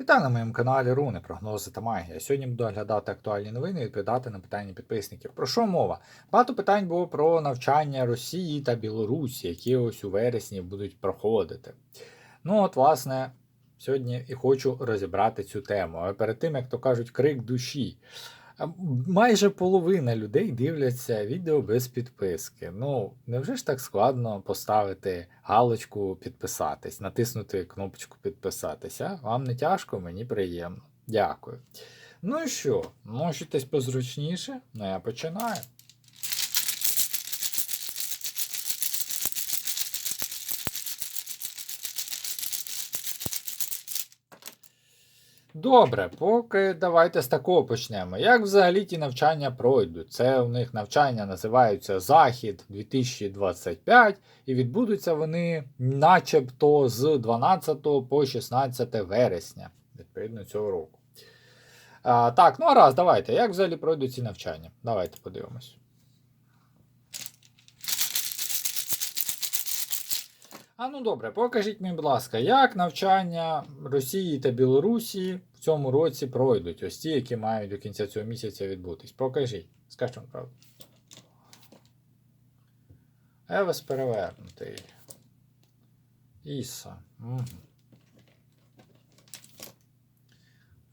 Вітаю на моєму каналі Руни, прогнози та магія. Сьогодні буду оглядати актуальні новини і відповідати на питання підписників. Про що мова? Багато питань було про навчання Росії та Білорусі, які ось у вересні будуть проходити. Ну, от, власне, сьогодні і хочу розібрати цю тему. Але перед тим, як то кажуть, крик душі. Майже половина людей дивляться відео без підписки. Ну, невже ж так складно поставити галочку підписатись, натиснути кнопочку підписатися? Вам не тяжко, мені приємно. Дякую. Ну і що, можетесь позручніше? Ну я починаю. Добре, поки давайте з такого почнемо. Як взагалі ті навчання пройдуть? Це у них навчання називаються Захід 2025, і відбудуться вони начебто з 12 по 16 вересня, відповідно, цього року. А, так, ну а раз, давайте. Як взагалі пройдуть ці навчання? Давайте подивимось. А ну добре, покажіть мені, будь ласка, як навчання Росії та Білорусі в цьому році пройдуть? Ось ті, які мають до кінця цього місяця відбутись. Покажіть. Скажіть вам правду. Евес перевернутий. Іса. Угу.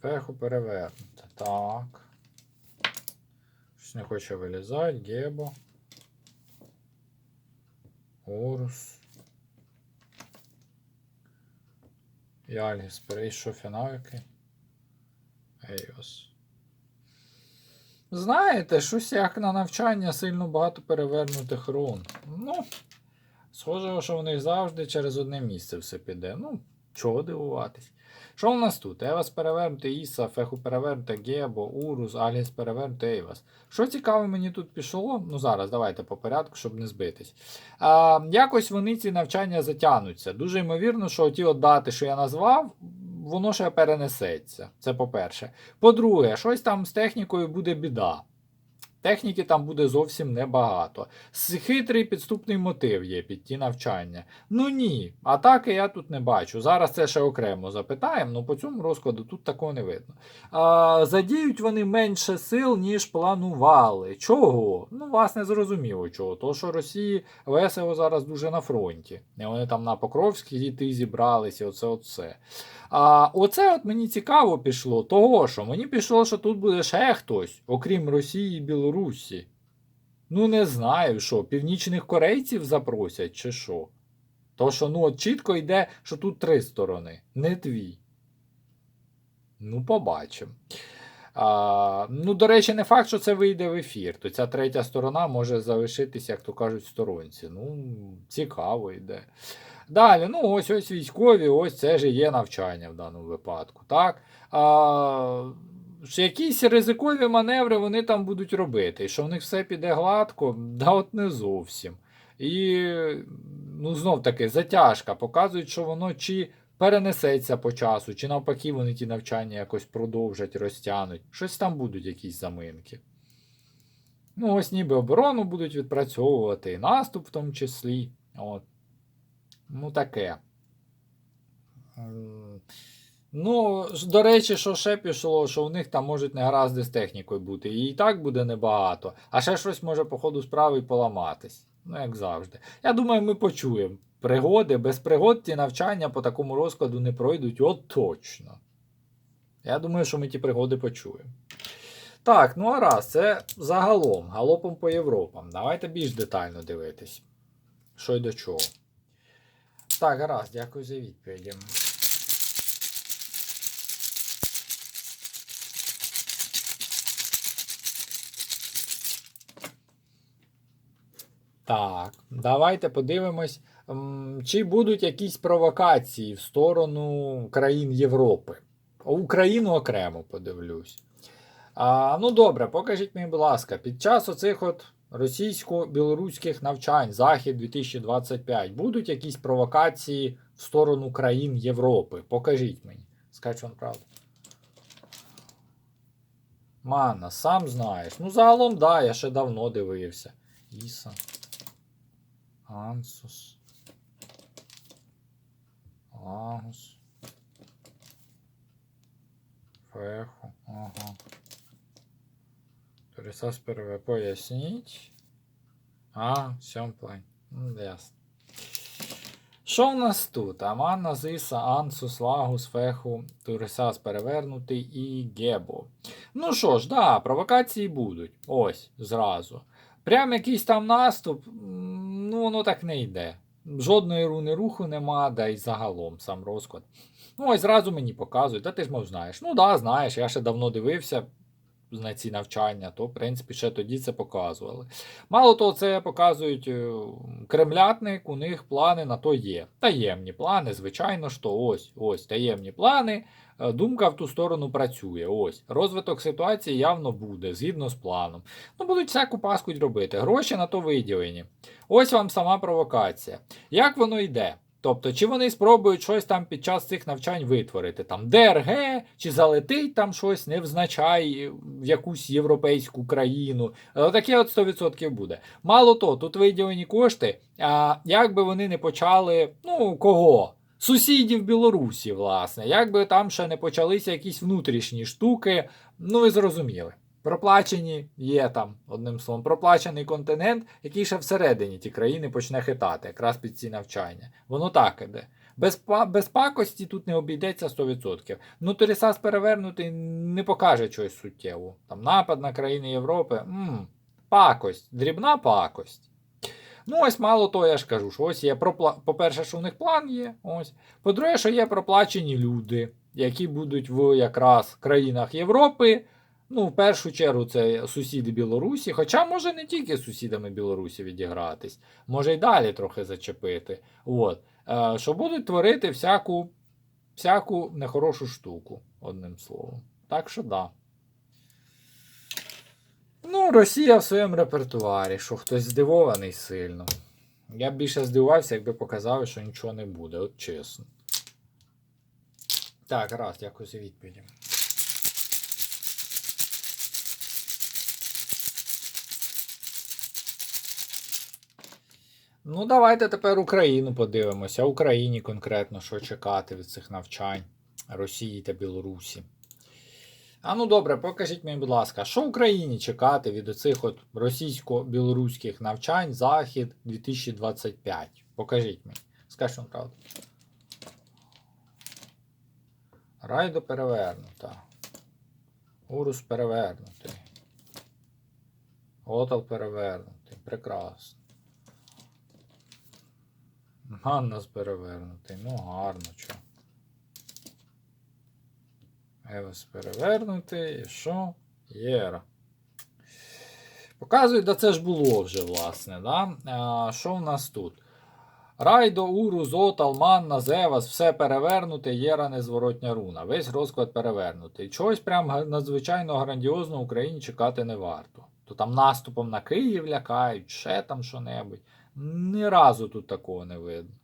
Феху перевернута. Так. Щось не хоче вилізати. Гебо. Орус. Альгіс перейшов фінал який. Ейос. Знаєте, щось як на навчання сильно багато перевернутих рун. Ну, схоже, що в них завжди через одне місце все піде. Ну, чого дивуватись. Що у нас тут? Евас перевернути Іса, Феху перевернути Гебо, Урус, Аліс перевернути Ейвас. Що цікаве мені тут пішло? Ну зараз давайте по порядку, щоб не збитись. А, Якось вони ці навчання затягнуться. Дуже ймовірно, що ті от дати, що я назвав, воно ще перенесеться. Це по-перше. По-друге, щось там з технікою буде біда. Техніки там буде зовсім небагато. Хитрий підступний мотив є під ті навчання. Ну ні, атаки я тут не бачу. Зараз це ще окремо запитаємо, але по цьому розкладу тут такого не видно. А, задіють вони менше сил, ніж планували. Чого? Ну, власне, зрозуміло чого. То, що Росії весело зараз дуже на фронті. І вони там на Покровській діти зібралися, оце оце. А оце от мені цікаво пішло, того що мені пішло, що тут буде ще хтось, окрім Росії і Білорусі. Ну, не знаю, що, північних корейців запросять, чи що. То, що ну, от чітко йде, що тут три сторони, не дві. Ну, побачимо. Ну, до речі, не факт, що це вийде в ефір. То ця третя сторона може залишитися, як то кажуть, сторонці. Ну, цікаво йде. Далі, ну ось ось військові, ось це ж і є навчання в даному випадку. так? А, що якісь ризикові маневри вони там будуть робити. І що в них все піде гладко, да от не зовсім. І ну, знов таки затяжка. Показують, що воно чи перенесеться по часу, чи навпаки вони ті навчання якось продовжать, розтягнуть. Щось там будуть якісь заминки. Ну, ось ніби оборону будуть відпрацьовувати, і наступ в тому числі. От. Ну, таке. Ну, до речі, що ще пішло, що в них там можуть негаразди з технікою бути. І так буде небагато. А ще щось може, по ходу справи і поламатись. Ну, як завжди. Я думаю, ми почуємо. Пригоди, без пригод ті навчання по такому розкладу не пройдуть. От точно. Я думаю, що ми ті пригоди почуємо. Так, ну а раз, це загалом, галопом по Європам. Давайте більш детально дивитись. Що й до чого. Так, гаразд, дякую за відповіді. Так, давайте подивимось, чи будуть якісь провокації в сторону країн Європи. Україну окремо подивлюсь. А, ну добре, покажіть мені, будь ласка, під час оцих от російсько-білоруських навчань Захід 2025 будуть якісь провокації в сторону країн Європи? Покажіть мені. Скажіть вам правду. Манна, сам знаєш. Ну, загалом, да, я ще давно дивився. Іса. Ансус. Лагус. Феху. Ага. Турисас переве. Поясніть. А, сьом. Ну, ясно. Що в нас тут? Аманна, Зиса, Ансус, Лагус, Феху, Турисас перевернутий і Гебо. Ну що ж, да, провокації будуть. Ось, зразу. Прям якийсь там наступ, ну воно так не йде. Жодної руни руху нема, да й загалом сам розклад. Ну, ось зразу мені показують, та ти ж мов знаєш. Ну да, знаєш, я ще давно дивився на ці навчання, то, в принципі, ще тоді це показували. Мало того, це показують е, кремлятник, у них плани на то є. Таємні плани, звичайно ж, то ось, ось таємні плани. Е, Думка в ту сторону працює. Ось. Розвиток ситуації явно буде, згідно з планом. Ну, будуть всяку паскуть робити. Гроші на то виділені. Ось вам сама провокація. Як воно йде? Тобто, чи вони спробують щось там під час цих навчань витворити, там ДРГ, чи залетить там щось невзначай в якусь європейську країну. Е, Таке от 100% буде. Мало того, тут виділені кошти, а як би вони не почали, ну кого? Сусідів Білорусі, власне, як би там ще не почалися якісь внутрішні штуки, ну ви зрозуміли. Проплачені є там, одним словом, проплачений континент, який ще всередині ті країни почне хитати, якраз під ці навчання. Воно так іде. Без, без пакості тут не обійдеться 100%. Ну, Торісас перевернутий не покаже чогось суттєвого. Там напад на країни Європи. м пакость, дрібна пакость. Ну, ось мало того, я ж кажу, що ось є пропла... По-перше, що у них план є. Ось. По-друге, що є проплачені люди, які будуть в якраз країнах Європи. Ну, в першу чергу, це сусіди Білорусі, хоча може не тільки сусідами Білорусі відігратись, може й далі трохи зачепити. От. Е, що будуть творити всяку, всяку нехорошу штуку, одним словом. Так що да. Ну, Росія в своєму репертуарі, що хтось здивований сильно. Я б більше здивувався, якби показали, що нічого не буде, от чесно. Так, раз, дякую за відповіді. Ну, давайте тепер Україну подивимося. Україні конкретно, що чекати від цих навчань Росії та Білорусі. А ну добре, покажіть мені, будь ласка, що Україні чекати від оцих от російсько-білоруських навчань Захід 2025? Покажіть мені. Скажіть вам правду. Райдо перевернута. Урус перевернутий. Отал перевернутий. Прекрасно. Ганнас перевернутий. Ну гарно, чо. Евес перевернутий. І що? Єра. Показують, да це ж було вже, власне. Да? А, що в нас тут? Райдо, Уру, Зотал, Манна, Зевас, все перевернуте, Єра незворотня руна. Весь розклад перевернутий. Чогось прям надзвичайно грандіозно Україні чекати не варто. То там наступом на Київ лякають, ще там що-небудь. Ні разу тут такого не видно.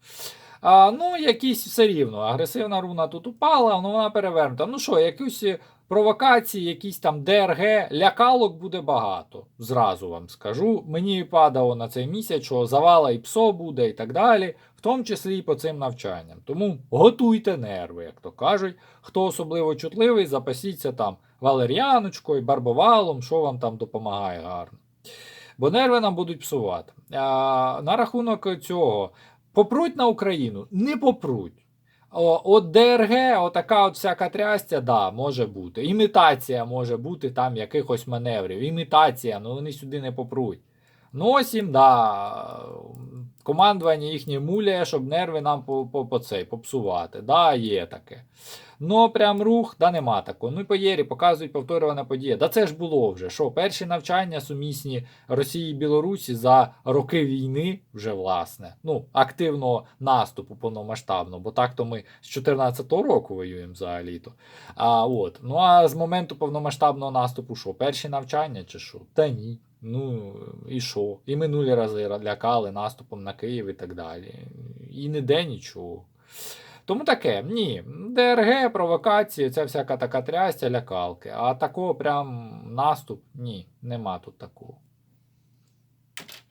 А, ну, якісь все рівно. Агресивна руна тут упала, ну вона перевернута. Ну що, якісь е, провокації, якісь там ДРГ, лякалок буде багато. Зразу вам скажу. Мені падало на цей місяць, що завала і ПСО буде, і так далі, в тому числі і по цим навчанням. Тому готуйте нерви, як то кажуть. Хто особливо чутливий, запасіться там валеріаночкою, барбовалом, що вам там допомагає гарно. Бо нерви нам будуть псувати. А, на рахунок цього, попруть на Україну, не попруть. От ДРГ, отака от всяка трястя, да, може бути. Імітація може бути там якихось маневрів. Імітація, ну вони сюди не попруть. Ось да, командування їхнє муляє, щоб нерви нам по, по, по цей, попсувати. Да, є таке. Ну, прям рух, да нема такого. Ну і по Єрі показують повторювана подія. Да це ж було вже. Що, перші навчання сумісні Росії і Білорусі за роки війни, вже власне, ну, активного наступу повномасштабного, бо так то ми з 14-го року воюємо от, ну а з моменту повномасштабного наступу, що, перші навчання чи що? Та ні. Ну і що? І минулі рази лякали наступом на Київ і так далі. І ніде нічого. Тому таке, ні. ДРГ, провокації, це всяка така трястя, лякалки. А такого прям наступ, ні, нема тут такого.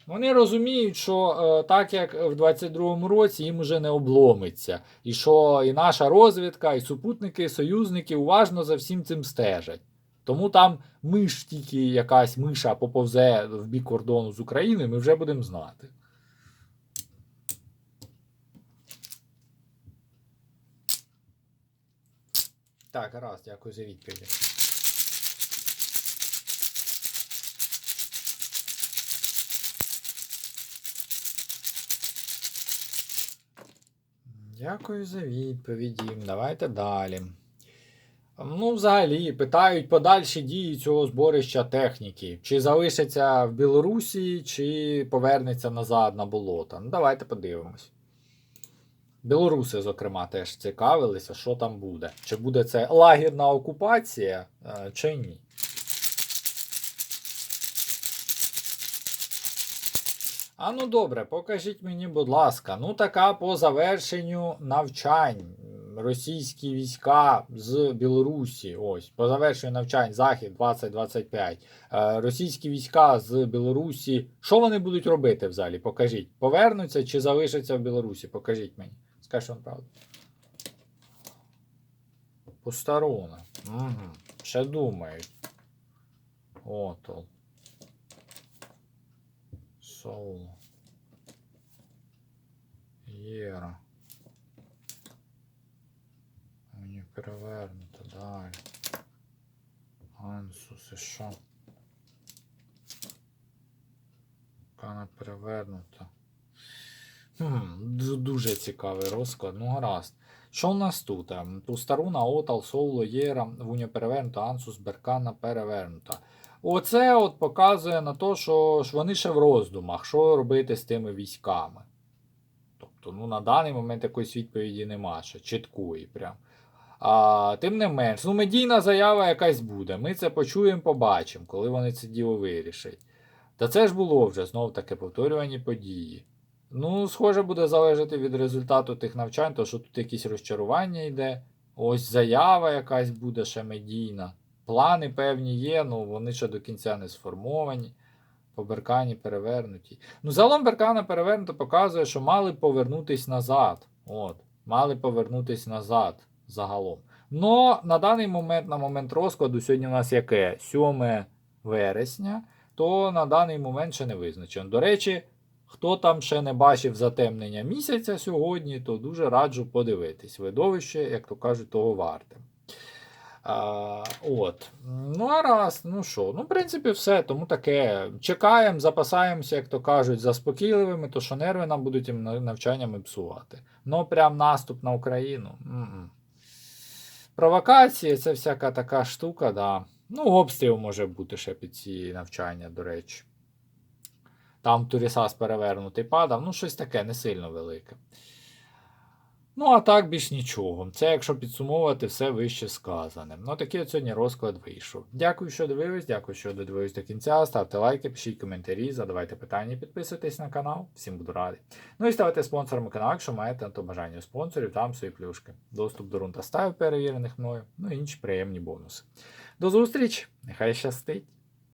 Вони розуміють, що е, так як в 22-му році їм уже не обломиться. І що і наша розвідка, і супутники, і союзники уважно за всім цим стежать. Тому там миш тільки якась миша поповзе в бік кордону з Україною, ми вже будемо знати. Так, гаразд, дякую за відповіді. Дякую за відповіді. Давайте далі. Ну, взагалі, питають подальші дії цього зборища техніки. Чи залишиться в Білорусі, чи повернеться назад на болото. Ну, давайте подивимось. Білоруси, зокрема, теж цікавилися, що там буде. Чи буде це лагідна окупація, е, чи ні. А ну добре, покажіть мені, будь ласка, ну така по завершенню навчань. Російські війська з Білорусі. Ось, по завершенню навчань Захід 2025. Е, російські війська з Білорусі. Що вони будуть робити взагалі? Покажіть. Повернуться чи залишаться в Білорусі? Покажіть мені. Скажіть вам правду. Посторона. Угу. Ще думають. Отол. Соло. Єра. Мені перевернуто далі. Ансус і що? Кана перевернута. Хм, дуже цікавий розклад. Ну, гаразд. Що у нас тут? Ем, Тустаруна, Отал, Соло, Єра, Вуня перевернута, Ансус, Беркана перевернута. Оце от показує на те, що ж вони ще в роздумах, що робити з тими військами. Тобто, ну, на даний момент якоїсь відповіді нема ще, чіткої прям. А, тим не менш, ну, медійна заява якась буде. Ми це почуємо, побачимо, коли вони це діло вирішать. Та це ж було вже знов таки повторювані події. Ну, схоже, буде залежати від результату тих навчань, то що тут якісь розчарування йде. Ось заява якась буде ще медійна. Плани певні є, ну вони ще до кінця не сформовані. По Беркані перевернуті. Ну, загалом Беркана перевернута показує, що мали повернутись назад. От, мали повернутись назад загалом. Но на даний момент, на момент розкладу, сьогодні у нас яке? 7 вересня, то на даний момент ще не визначено. До речі, хто там ще не бачив затемнення місяця сьогодні, то дуже раджу подивитись. Видовище, як то кажуть, того варте. А, от. Ну, а раз, ну що, ну, в принципі, все. Тому таке. Чекаємо, запасаємося, як то кажуть, заспокійливими, то що нерви нам будуть на- навчаннями псувати. Ну, прям наступ на Україну. М-м. Провокації це всяка така штука, да. Ну, обстріл може бути ще під ці навчання, до речі. Там Турісас перевернутий падав, ну, щось таке не сильно велике. Ну, а так більш нічого. Це якщо підсумовувати все вище сказане. Ну, такий от сьогодні розклад вийшов. Дякую, що дивились, дякую, що додивились до кінця. Ставте лайки, пишіть коментарі, задавайте питання, підписуйтесь на канал. Всім буду радий. Ну і ставайте спонсорами каналу, якщо маєте на то бажання спонсорів, там свої плюшки. Доступ до рунта став перевірених мною, ну і інші приємні бонуси. До зустрічі! Нехай щастить!